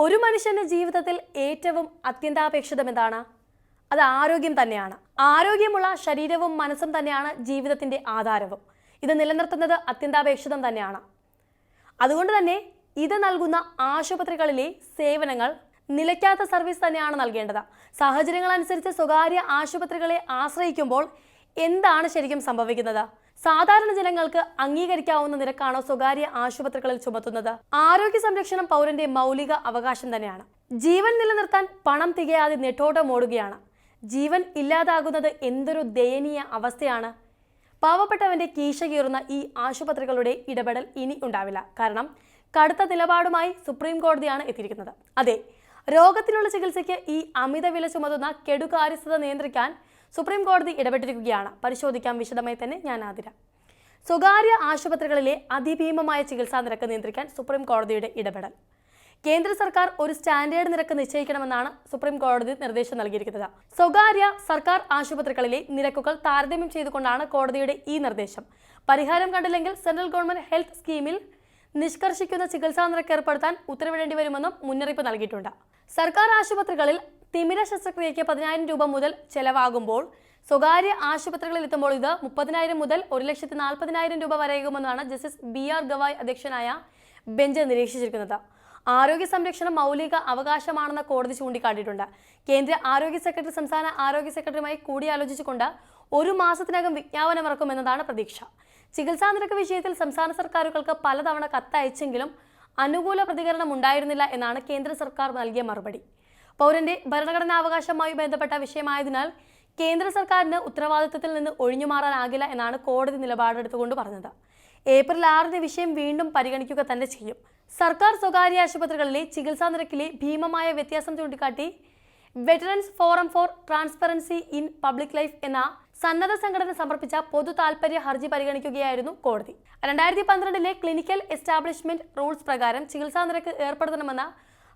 ഒരു മനുഷ്യന്റെ ജീവിതത്തിൽ ഏറ്റവും അത്യന്താപേക്ഷിതം എന്താണ് അത് ആരോഗ്യം തന്നെയാണ്. ആരോഗ്യമുള്ള ശരീരവും മനസ്സും തന്നെയാണ് ജീവിതത്തിന്റെ ആധാരവും. ഇത് നിലനിർത്തുന്നത് അത്യന്താപേക്ഷിതം തന്നെയാണ്. അതുകൊണ്ട് തന്നെ ഇത് നൽകുന്ന ആശുപത്രികളിലെ സേവനങ്ങൾ നിലയ്ക്കാത്ത സർവീസ് തന്നെയാണ് നൽകേണ്ടത്. സാഹചര്യങ്ങൾ അനുസരിച്ച് സ്വകാര്യ ആശുപത്രികളെ ആശ്രയിക്കുമ്പോൾ എന്താണ് ശരിക്കും സംഭവിക്കുന്നത്? സാധാരണ ജനങ്ങൾക്ക് അംഗീകരിക്കാവുന്ന നിരക്കാണോ സ്വകാര്യ ആശുപത്രികളിൽ ചുമത്തുന്നത്? ആരോഗ്യ സംരക്ഷണം പൗരന്റെ മൗലിക അവകാശം തന്നെയാണ്. ജീവൻ നിലനിർത്താൻ പണം തികയാതെ നെട്ടോട്ടം ഓടുകയാണ് ജീവൻ ഇല്ലാതാകുന്നത് എന്തൊരു ദയനീയ അവസ്ഥയാണ്? പാവപ്പെട്ടവന്റെ കീശ കീറുന്ന ഈ ആശുപത്രികളുടെ ഇടപെടൽ ഇനി ഉണ്ടാവില്ല. കാരണം കടുത്ത നിലപാടുമായി സുപ്രീം കോടതിയാണ് എത്തിയിരിക്കുന്നത്. അതെ രോഗത്തിനുള്ള ചികിത്സയ്ക്ക് ഈ അമിത വില ചുമതുന്ന കെടുകാര്യസ്ഥത നിയന്ത്രിക്കാൻ സുപ്രീം കോടതി ഇടപെട്ടിരിക്കുകയാണ്. പരിശോധിക്കാം. വിശദമായി തന്നെ ഞാൻ ആതിര. സ്വകാര്യ ആശുപത്രികളിലെ അതിഭീമമായ ചികിത്സാ നിരക്ക് നിയന്ത്രിക്കാൻ സുപ്രീം കോടതിയുടെ ഇടപെടൽ. കേന്ദ്ര സർക്കാർ ഒരു സ്റ്റാൻഡേർഡ് നിരക്ക് നിശ്ചയിക്കണമെന്നാണ് സുപ്രീം കോടതി നിർദ്ദേശം നൽകിയിരിക്കുന്നത്. സ്വകാര്യ സർക്കാർ ആശുപത്രികളിലെ നിരക്കുകൾ താരതമ്യം ചെയ്തുകൊണ്ടാണ് കോടതിയുടെ ഈ നിർദ്ദേശം. പരിഹാരം കണ്ടില്ലെങ്കിൽ സെൻട്രൽ ഗവൺമെന്റ് ഹെൽത്ത് സ്കീമിൽ നിഷ്കർഷിക്കുന്ന ചികിത്സാ നിരക്ക് ഏർപ്പെടുത്താൻ ഉത്തരവിടേണ്ടി വരുമെന്നും മുന്നറിയിപ്പ് നൽകിയിട്ടുണ്ട്. സർക്കാർ ആശുപത്രികളിൽ തിമിര ശസ്ത്രക്രിയയ്ക്ക് പതിനായിരം രൂപ മുതൽ ചെലവാകുമ്പോൾ സ്വകാര്യ ആശുപത്രികളിൽ എത്തുമ്പോൾ ഇത് മുപ്പതിനായിരം മുതൽ ഒരു ലക്ഷത്തി നാൽപ്പതിനായിരം രൂപ വരെയാകുമെന്നാണ് ജസ്റ്റിസ് ബി ആർ ഗവായ് അധ്യക്ഷനായ ബെഞ്ച് നിരീക്ഷിച്ചിരിക്കുന്നത്. ആരോഗ്യ സംരക്ഷണം മൗലിക അവകാശമാണെന്ന് കോടതി ചൂണ്ടിക്കാട്ടിയിട്ടുണ്ട്. കേന്ദ്ര ആരോഗ്യ സെക്രട്ടറി സംസ്ഥാന ആരോഗ്യ സെക്രട്ടറിയുമായി കൂടിയാലോചിച്ചുകൊണ്ട് ഒരു മാസത്തിനകം വിജ്ഞാപനം ഇറക്കുമെന്നതാണ് പ്രതീക്ഷ. ചികിത്സാ നിരക്ക് വിഷയത്തിൽ സംസ്ഥാന സർക്കാരുകൾക്ക് പലതവണ കത്തയച്ചെങ്കിലും അനുകൂല പ്രതികരണം ഉണ്ടായിരുന്നില്ല എന്നാണ് കേന്ദ്ര സർക്കാർ നൽകിയ മറുപടി. പൗരന്റെ ഭരണഘടനാവകാശവുമായി ബന്ധപ്പെട്ട വിഷയമായതിനാൽ കേന്ദ്ര സർക്കാരിന് ഉത്തരവാദിത്തത്തിൽ നിന്ന് ഒഴിഞ്ഞുമാറാനാകില്ല എന്നാണ് കോടതി നിലപാടെടുത്തുകൊണ്ട് പറഞ്ഞത്. ഏപ്രിൽ ആറിന് വിഷയം വീണ്ടും പരിഗണിക്കുക തന്നെ ചെയ്യും. സർക്കാർ സ്വകാര്യ ആശുപത്രികളിലെ ചികിത്സാ നിരക്കിലെ ഭീമമായ വ്യത്യാസം ചൂണ്ടിക്കാട്ടി veterans forum for transparency in public life എന്ന സന്നദ്ധ സംഘടന സമർപ്പിച്ച പൊതു താൽപര്യ ഹർജി പരിഗണിക്കുകയായിരുന്നു കോടതി. രണ്ടായിരത്തി പന്ത്രണ്ടിലെ ക്ലിനിക്കൽ എസ്റ്റാബ്ലിഷ്മെന്റ് റൂൾസ് പ്രകാരം ചികിത്സാ നിരക്ക് ഏർപ്പെടുത്തണമെന്ന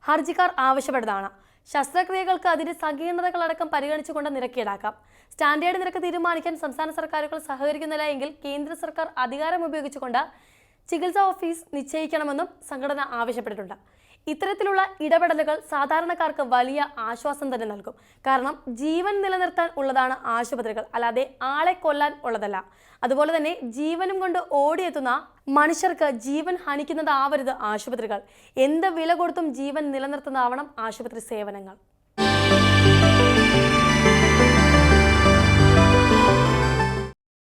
ഹർജിക്കാർ ആവശ്യപ്പെട്ടതാണ്. ശസ്ത്രക്രിയകൾക്ക് അതിന്റെ സങ്കീർണതകളടക്കം പരിഗണിച്ചുകൊണ്ട് നിരക്ക് ഈടാക്കാം സ്റ്റാൻഡേർഡ് നിരക്ക് തീരുമാനിക്കാൻ സംസ്ഥാന സർക്കാരുകൾ സഹകരിക്കുന്നില്ല എങ്കിൽ കേന്ദ്ര സർക്കാർ അധികാരം ഉപയോഗിച്ചുകൊണ്ട് ചികിത്സാ ഓഫീസ് നിശ്ചയിക്കണമെന്നും സംഘടന ആവശ്യപ്പെട്ടിട്ടുണ്ട്. ഇത്തരത്തിലുള്ള ഇടപെടലുകൾ സാധാരണക്കാർക്ക് വലിയ ആശ്വാസം തന്നെ നൽകും. കാരണം ജീവൻ നിലനിർത്താൻ ഉള്ളതാണ് ആശുപത്രികൾ. അല്ലാതെ ആളെ കൊല്ലാൻ ഉള്ളതല്ല. അതുപോലെ തന്നെ ജീവനും കൊണ്ട് ഓടിയെത്തുന്ന മനുഷ്യർക്ക് ജീവൻ ഹനിക്കുന്നതാവരുത് ആശുപത്രികൾ. എന്ത് വില കൊടുത്തും ജീവൻ നിലനിർത്തുന്നതാവണം ആശുപത്രി സേവനങ്ങൾ.